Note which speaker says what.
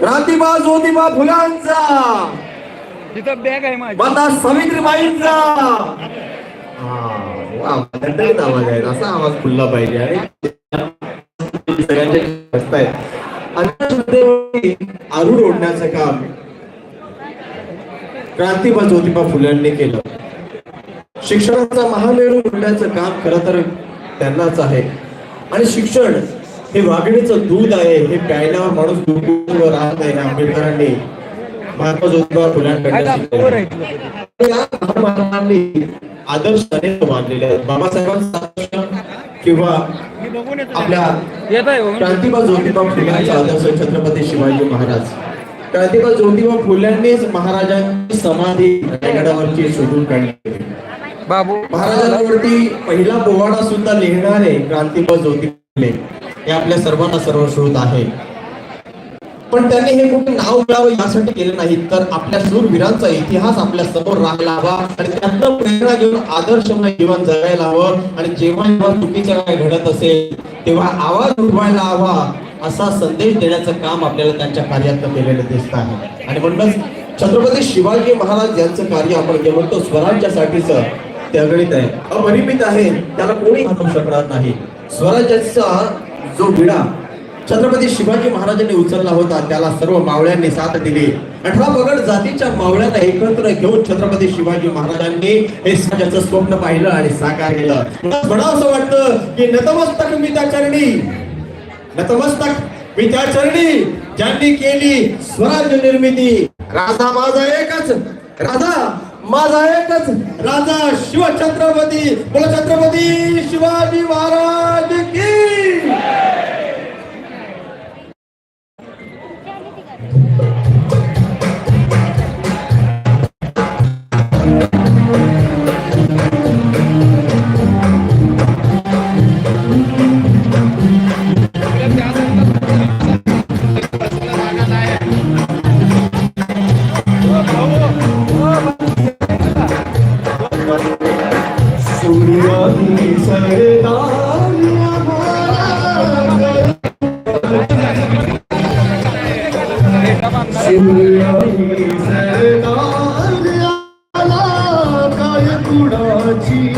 Speaker 1: क्रांतिबा ज्योतिबा फुलांचा.
Speaker 2: तिथं बॅग आहे माझी.
Speaker 1: सावित्रीबाईंचा. आवाज आहे असा आवाज खुलला पाहिजे आणि सगळ्यांचे आणि आरूढ ओढण्याचं काम क्रांतिबा ज्योतिबा फुल्यांनी केलं शिक्षणाचा महामेरू ओढण्याचं काम खरं तर त्यांनाच आहे आणि शिक्षण हे वाघिणीचं दूध आहे हे प्यायल्यावर माणूस दूध राहत नाही आंबेडकरांनी. महात्मा ज्योतिबा फुल्यांकडे
Speaker 2: वर आहे तुला कधी.
Speaker 1: या महामानवांनी आदर्श अनेक मानलेले आहेत बाबासाहेबांचा किंवा आपल्या. क्रांतिबा ज्योतिबा फुल्यांचा आदर्श छत्रपती शिवाजी महाराज क्रांतिबा ज्योतिबा फुल्यांनीच महाराजांची समाधी रायगडावरची शोधून काढली
Speaker 2: बाबू
Speaker 1: महाराजांवरती पहिला पोवाडा सुद्धा लिहिणारे क्रांतिबा ज्योतिबा फुले हे आपल्या सर्वांना सर्वश्रुत आहे पण त्यांनी हे कुठे नाव मिळावं यासाठी केलं नाही. तर आपल्या सूरवीरांचा इतिहास आपल्यासमोर राहायला हवा आणि त्यातनं प्रेरणा घेऊन आदर्शमय जीवन जगायला हवं आणि जेव्हा जेव्हा चुकीचं काय घडत असेल तेव्हा आवाज उठवायला हवा असा संदेश देण्याचं काम आपल्याला त्यांच्या कार्यात केलेलं दिसत आहे. आणि म्हणूनच छत्रपती शिवाजी महाराज यांचं कार्य आपण जे म्हणतो स्वराज्यासाठीच ते आहे. अपरिमित आहे त्याला कोणी हातू शकणार नाही. स्वराज्याचा जो विडा छत्रपती शिवाजी महाराजांनी उचलला होता. त्याला सर्व मावळ्यांनी साथ दिली. अठरा पगड जातीच्या मावळ्यांना एकत्र घेऊन छत्रपती शिवाजी महाराजांनी हे समाजाचं स्वप्न पाहिलं आणि साकार केलं. मला असं वाटतं की नतमस्तक मी त्या चरणी नतमस्तक मी त्या चरणी ज्यांनी केली स्वराज्य निर्मिती. राजा माझा एकच राजा माझा एकच राजा शिवछत्रपती बोला छत्रपती शिवाजी महाराज की Hallelujah.